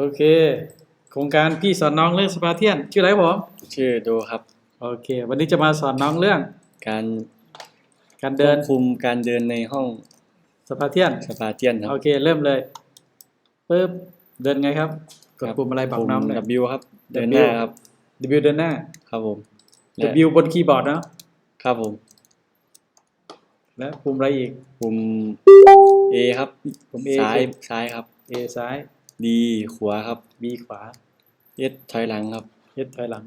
โอเค โครงการพี่สอนน้องเรื่องสปาเทียน ชื่ออะไรครับผมชื่อโดครับ โอเค วันนี้จะมาสอนน้องเรื่อง การการเดิเดินนคุมการเดินในห้องสปาเทียนสปาเตียนครัโอบเคเริ่มเลยปึ๊บเดินไงครับกดครับปุ่มอะไรบอกน้องหน่อย W ครับ เดินหน้าครับ W เดินหน้า ครับผมและ W บนคีย์บอร์ดเนาะครับผม และปุ่มอะไรอีก ปุ่ม A ครับปุ่ม A ซ้ายคือซ้ายครับ A ซ้าย D ขวาครับ B ขวา S ถอยหลังครับ S ถอยหลัง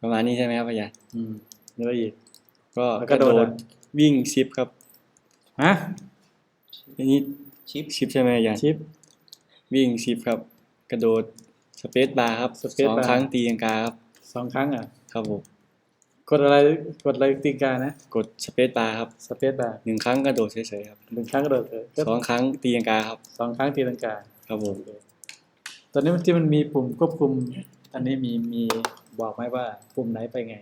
ประมาณนี้ใช่ไหมครับอาจารย์อืมนี่อะไรอีก ก็แล้วกก็ระโดโดดดอะวิ่งชิปครับฮะอันนี้ชิปชิปใช่ไหมอาจารย์ชิป วิ่งชิปครับ กระโดดสเปซบาร์ครับ Space สอง bar ครั้งตีลังกาครับสองครั้งอะ ครับผม กดอะไรกดอะไรตีนกานะกดสเปซบาร์ครับสเปซบาร์หนึ่งครั้งกระโดดเฉยๆครับหนึ่งครั้งกระโดดเลยสองครั้งตีลังกาครับสองครั้งตีลังกาครับผมตอนนี้ที่มันมีปุ่มควบคุม อันนี้มีมีบอกไหมว่า ปุ่มไหนไปไง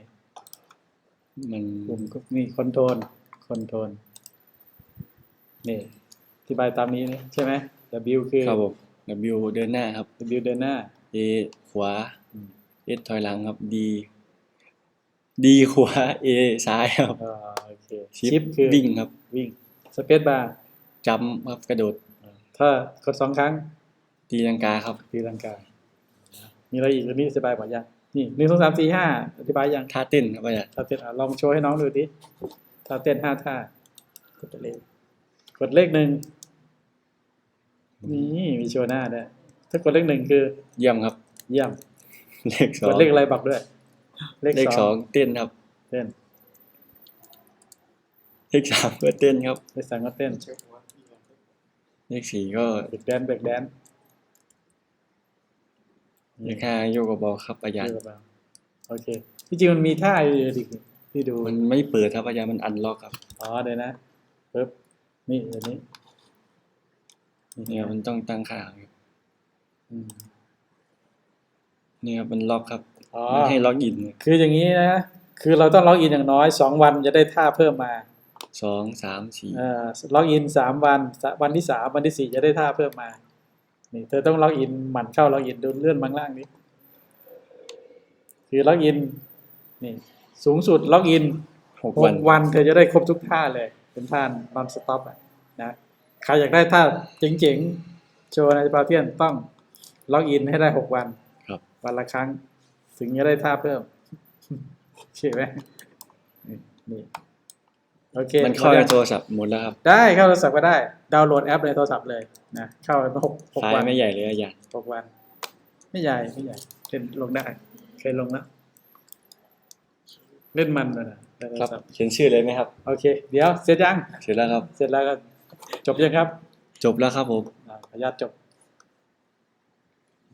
มันปุ่มก็มีคอนโทรลคอนโทรลนี่อธิบายตามนี้นะใช่ไหม W คือครับผม W เดินหน้าครับ W เดินหน้า A ขวาอืม S ถอยหลังครับ D D ขวา A ซ้ายครับอ่าโอเคชิปชิปคือวิ่งครับ วิ่งสเปซบาร์จัมครับกระโดดถ้ากดสองครั้งตีลังกาครับ ตีลังกา มีอะไรอีกอันนี้อธิบายหมดยังนี่หนึ่งสองสามสี่ห้าอธิบายยังท่าเต้นครับอาจารย์ท่าเต้นอะลองโชว์ให้น้องดูดิท่าเต้นห้าท่ากดเลขกดเลขหนึ่งนี่มีโชว์หน้าด้วยถ้ากดเลขหนึ่งคือ เยี่ยมครับ เยี่ยมเลขสอกงดเลขอะไรบอกด้วย เลขเลขสสอองงเต้นครับ เต้นเลขสามก็เต้นครับ เลขสามก็เต้นเลขสี่ก็เบรกแดนเบรกแดนเลขห้าโยกเบาๆครับอาจารย์เบาๆโอเคที่จริงมันมีท่าอยู่ดิที่ดู มันไม่เปิดครับอาจารย์มันอันล็อกครับอ๋อเดี๋ยวนะปึ๊บนี่เดี๋ยวนี้เนี่ยมันต้องตั้งค่าครับอืมเนี่ยครับมันล็อกครับอ๋อมันให้ล็อกอินคืออย่างนี้นะ คือเราต้องล็อกอินอย่างน้อยสองวันจะได้ท่าเพิ่มมาสองสามสี่เอ่อล็อกอินสามวันสะวันที่สามวันที่สี่จะได้ท่าเพิ่มมา นี่เธอต้องล็อกอินหมั่นเข้าล็อกอินดูเลื่อนบางล่างนี้ คือล็อกอินนี่สูงสุดล็อกอินหกหวันกวันเธอจะได้ครบทุกท่าเลย เป็นท่านอนสต็อปอะนะใครอยากได้ท่าเจ๋งๆ โชว์ในปาเทียนต้องล็อกอินให้ได้หกวันครับ วันละครั้ง ถึงจะได้ท่าเพิ่มใช่ไหมนี่นี่โอเคมันเข้าในโทรศัพท์หมดแล้วครับ ได้เข้าโทรศัพท์ก็ได้ ดาวน์โหลดแอปในโทรศัพท์เลยนะเข้าไปหกหกไฟวันล์ไม่ใหญ่เลยอาจารย์หกวัน ไม่ใหญ่ไม่ใหญ่เล่นลงได้เคยลงแล้วเล่นมันเลยนะในโทครรับศัพท์เขียนชื่อเลยไหมครับ โอเค เดี๋ยวเสร็จยังเสร็จแล้วครับ เสร็จแล้วก็จบยังครับ จบแล้วครับผมอ่าขออนุญาตจบ